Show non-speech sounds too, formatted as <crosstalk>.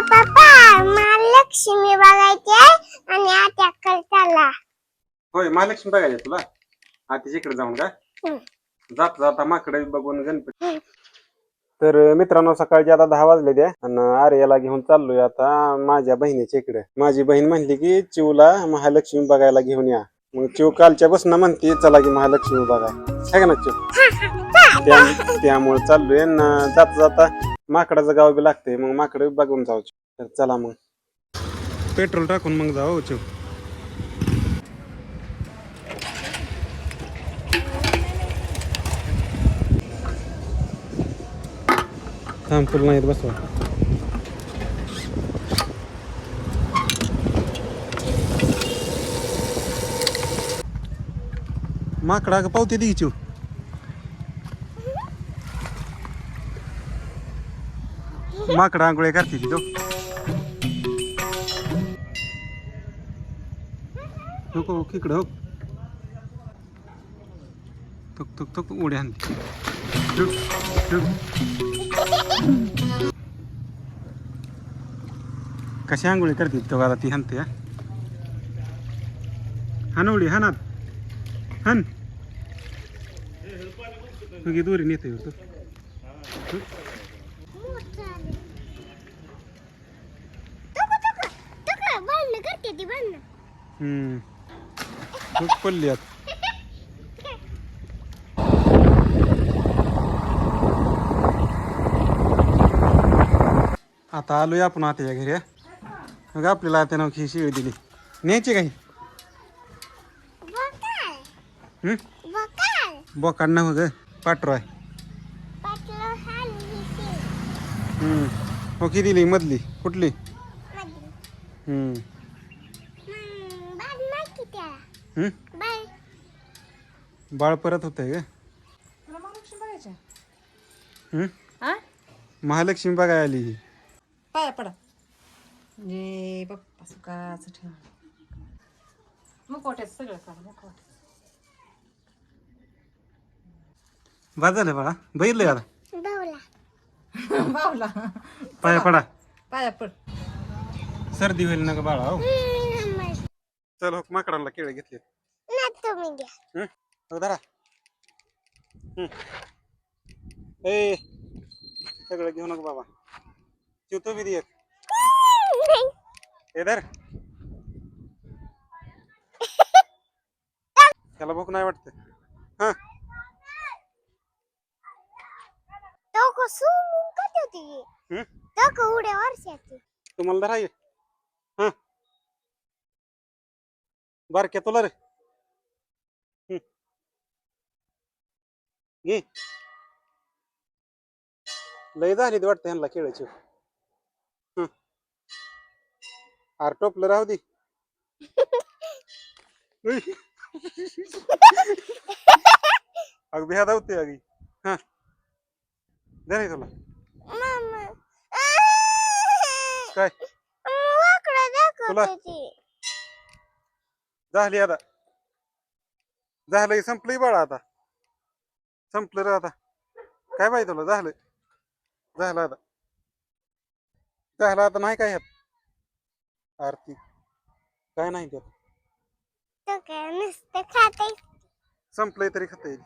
पप्पा मला लक्ष्मी बघायची आहे आणि आता चला होय महालक्ष्मी बघायला तुला? आतीच्या इकडे जाऊन का. जात जाता माकडे बघून गणपती. तर मित्रांनो सकाळचे आता दहा वाजले द्या आणि आर्याला घेऊन चाललोय आता माझ्या बहिणीच्या इकडे. माझी बहीण म्हणली की चिवला महालक्ष्मी बघायला घेऊन या. मग चिव कालच्या बसनं म्हणते चला की महालक्ष्मी बघाय. आहे का ना चिव? त्या- त्यामुळे चाललोय ना जाता जाता माकडाचं गाव बी लागते मग माकड बघून जाऊ. तर चला मग. पेट्रोल टाकून मग जाऊ चिव थांब बसव नाहीत बसवा. माकडा का पावते दी माकडा आंघोळ्या करते ती तो. नको इकडं हो. तुक तुक तुक उड्या आणते. कशी आंघोळी करते तो आता ती हानते हा? हान उडी हानात हान. ही दोरी नेते तू. करते ती भांडणं हम्म. खूप पडली आत. आता आलोय आपण आत्याच्या घरी हा. मग आपल्याला त्यानं ही शिळी दिली. न्यायची काही बकाल. हम्म? बकाल. बोकाड ना ग पाठरो आहे हम्म. हो की दिली मधली. कुठली? हम्म. हम्म बाळ बाळ परत होतंय ग. तुला महालक्ष्मी बघायच्या हम्म हा? महालक्ष्मी बघायला आली ही. पाया पडा. जे पप्पा सुखाचं ठेव. मुकोट्यात सगळं काढ मुकोट्यात बाद झालं बाळा. बघितलं आता. भाऊला <laughs> बावला. पाया पडा. पाया पड. सर्दी होईल ना ग बाळा हो? चल हो माकडांना केळे घेतले. ना तुम्ही हो? धरा. ए सगळं घेऊ नको बाबा. चिवतो बी दे एक. नाही. ए धर. त्याला भूक नाही वाटत. हा. तो कसं होती? तो उड्या वर्षाची तुम्हाला धरा ये बारक्या तुला रे. हम्म. घे लय झाली वाटतं ह्यांना हं. अरे टोपलं राहू दे. <laughs> उई. अग बिहा धावते अगी हा. तुला. मामा. काय? वाकडं तुला? दाखवते झाली आता. झालंय संपलंय बाळा आता. संपलं रे आता. काय पाहिजे तुला झालं झालं आता. झालं आता नाही काय ह्यात. आरती. काय नाही त्यात. संपलंय तरी खाता येईल